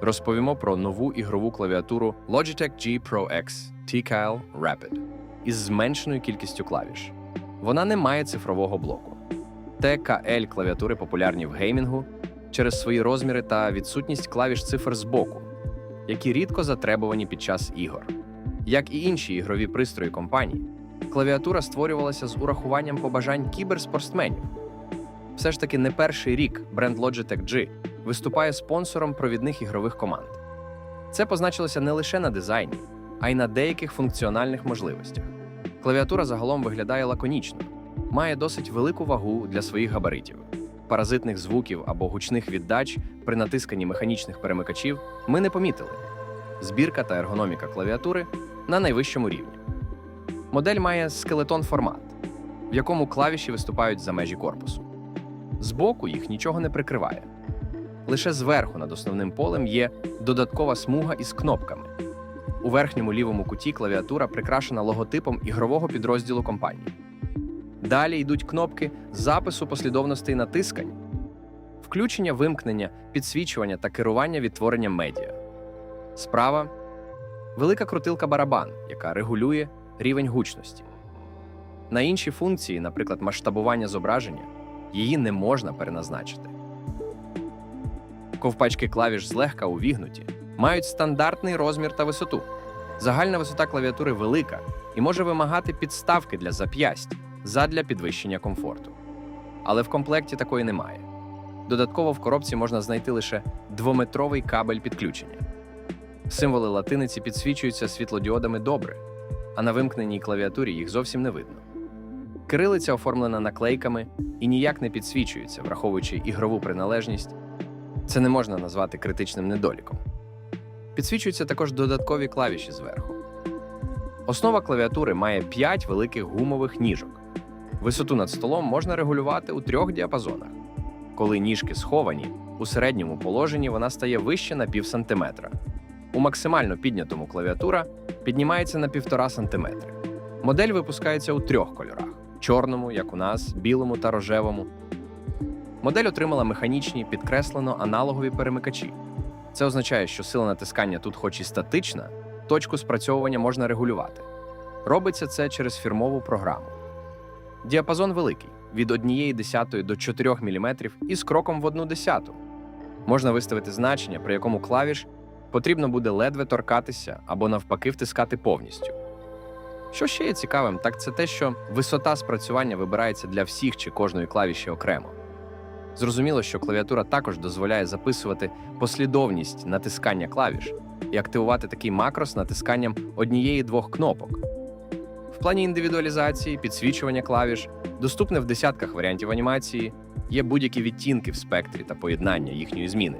Розповімо про нову ігрову клавіатуру Logitech G Pro X TKL Rapid із зменшеною кількістю клавіш. Вона не має цифрового блоку. TKL клавіатури популярні в геймінгу через свої розміри та відсутність клавіш цифр збоку, які рідко затребувані під час ігор. Як і інші ігрові пристрої компанії, клавіатура створювалася з урахуванням побажань кіберспортсменів. Все ж таки не перший рік бренд Logitech G виступає спонсором провідних ігрових команд. Це позначилося не лише на дизайні, а й на деяких функціональних можливостях. Клавіатура загалом виглядає лаконічно, має досить велику вагу для своїх габаритів. Паразитних звуків або гучних віддач при натисканні механічних перемикачів ми не помітили. Збірка та ергономіка клавіатури на найвищому рівні. Модель має скелетон формат, в якому клавіші виступають за межі корпусу. Збоку їх нічого не прикриває. Лише зверху над основним полем є додаткова смуга із кнопками. У верхньому лівому куті клавіатура прикрашена логотипом ігрового підрозділу компанії. Далі йдуть кнопки запису послідовностей натискань, включення вимкнення, підсвічування та керування відтворенням медіа. Справа велика крутилка барабан, яка регулює рівень гучності. На інші функції, наприклад, масштабування зображення, її не можна переназначити. Ковпачки клавіш злегка увігнуті, мають стандартний розмір та висоту. Загальна висота клавіатури велика і може вимагати підставки для зап'ясть задля підвищення комфорту. Але в комплекті такої немає. Додатково в коробці можна знайти лише двометровий кабель підключення. Символи латиниці підсвічуються світлодіодами добре, а на вимкненій клавіатурі їх зовсім не видно. Кирилиця оформлена наклейками і ніяк не підсвічується, враховуючи ігрову приналежність. Це не можна назвати критичним недоліком. Підсвічуються також додаткові клавіші зверху. Основа клавіатури має 5 великих гумових ніжок. Висоту над столом можна регулювати у трьох діапазонах. Коли ніжки сховані, у середньому положенні вона стає вище на пів сантиметра. У максимально піднятому клавіатура піднімається на півтора сантиметри. Модель випускається у трьох кольорах: чорному, як у нас, білому та рожевому. Модель отримала механічні підкреслено аналогові перемикачі. Це означає, що сила натискання тут, хоч і статична, точку спрацьовування можна регулювати. Робиться це через фірмову програму. Діапазон великий від 1,1 до 4 мм із кроком в 1 десяту. Можна виставити значення, при якому клавіш потрібно буде ледве торкатися або навпаки втискати повністю. Що ще є цікавим, так це те, що висота спрацювання вибирається для всіх чи кожної клавіші окремо. Зрозуміло, що клавіатура також дозволяє записувати послідовність натискання клавіш і активувати такий макрос натисканням однієї-двох кнопок. В плані індивідуалізації, підсвічування клавіш, доступне в десятках варіантів анімації, є будь-які відтінки в спектрі та поєднання їхньої зміни.